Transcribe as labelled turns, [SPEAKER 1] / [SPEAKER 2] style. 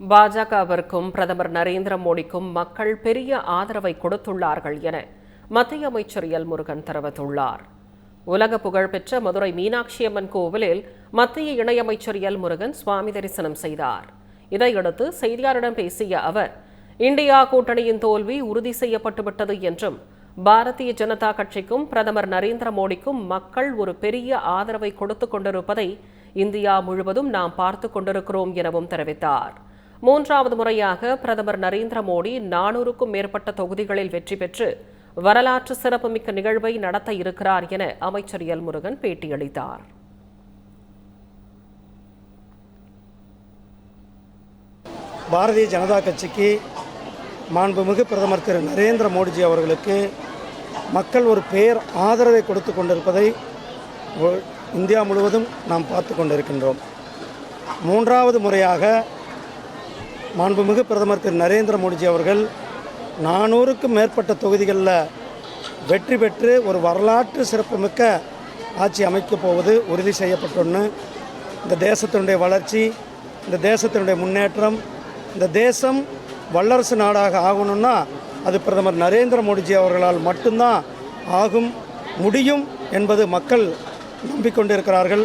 [SPEAKER 1] பாஜகவிற்கும் பிரதமர் நரேந்திர மோடிக்கும் மக்கள் பெரிய ஆதரவை கொடுத்துள்ளார்கள் என மத்திய அமைச்சர் எல். முருகன் தெரிவித்துள்ளார். உலக புகழ்பெற்ற மதுரை மீனாட்சி அம்மன் கோவிலில் மத்திய இணையமைச்சர் எல். முருகன் சுவாமி தரிசனம் செய்தார். இதையடுத்து செய்தியாளரிடம் பேசிய அவர் இந்தியா கூட்டணியின் தோல்வி உறுதி செய்யப்பட்டுவிட்டது என்றும் பாரதிய ஜனதா கட்சிக்கும் பிரதமர் நரேந்திர மோடிக்கும் மக்கள் ஒரு பெரிய ஆதரவை கொடுத்துக் கொண்டிருப்பதை இந்தியா முழுவதும் நாம் பார்த்து கொண்டிருக்கிறோம் எனவும் தெரிவித்தார். மூன்றாவது முறையாக பிரதமர் நரேந்திர மோடி நானூறுக்கும் மேற்பட்ட தொகுதிகளில் வெற்றி பெற்று வரலாற்று சிறப்புமிக்க நிகழ்வை நடத்த இருக்கிறார் என அமைச்சர் எல் முருகன் பேட்டியளித்தார்.
[SPEAKER 2] பாரதிய ஜனதா கட்சிக்கு மாண்புமிகு பிரதமர் திரு நரேந்திர மோடிஜி அவர்களுக்கு மக்கள் ஒரு பேர் ஆதரவை கொடுத்து கொண்டிருப்பதை இந்தியா முழுவதும் நாம் பார்த்து கொண்டிருக்கின்றோம். மூன்றாவது முறையாக மாண்புமிகு பிரதமர் திரு நரேந்திர மோடிஜி அவர்கள் நானூறுக்கும் மேற்பட்ட தொகுதிகளில் வெற்றி பெற்று ஒரு வரலாற்று சிறப்புமிக்க ஆட்சி அமைக்கப் போவது உறுதி செய்யப்பட்டொன்று இந்த தேசத்தினுடைய வளர்ச்சி இந்த தேசத்தினுடைய முன்னேற்றம் இந்த தேசம் வல்லரசு நாடாக ஆகணும்னா அது பிரதமர் நரேந்திர மோடிஜி அவர்களால் மட்டும்தான் ஆகும் முடியும் என்பது மக்கள் நம்பிக்கொண்டிருக்கிறார்கள்.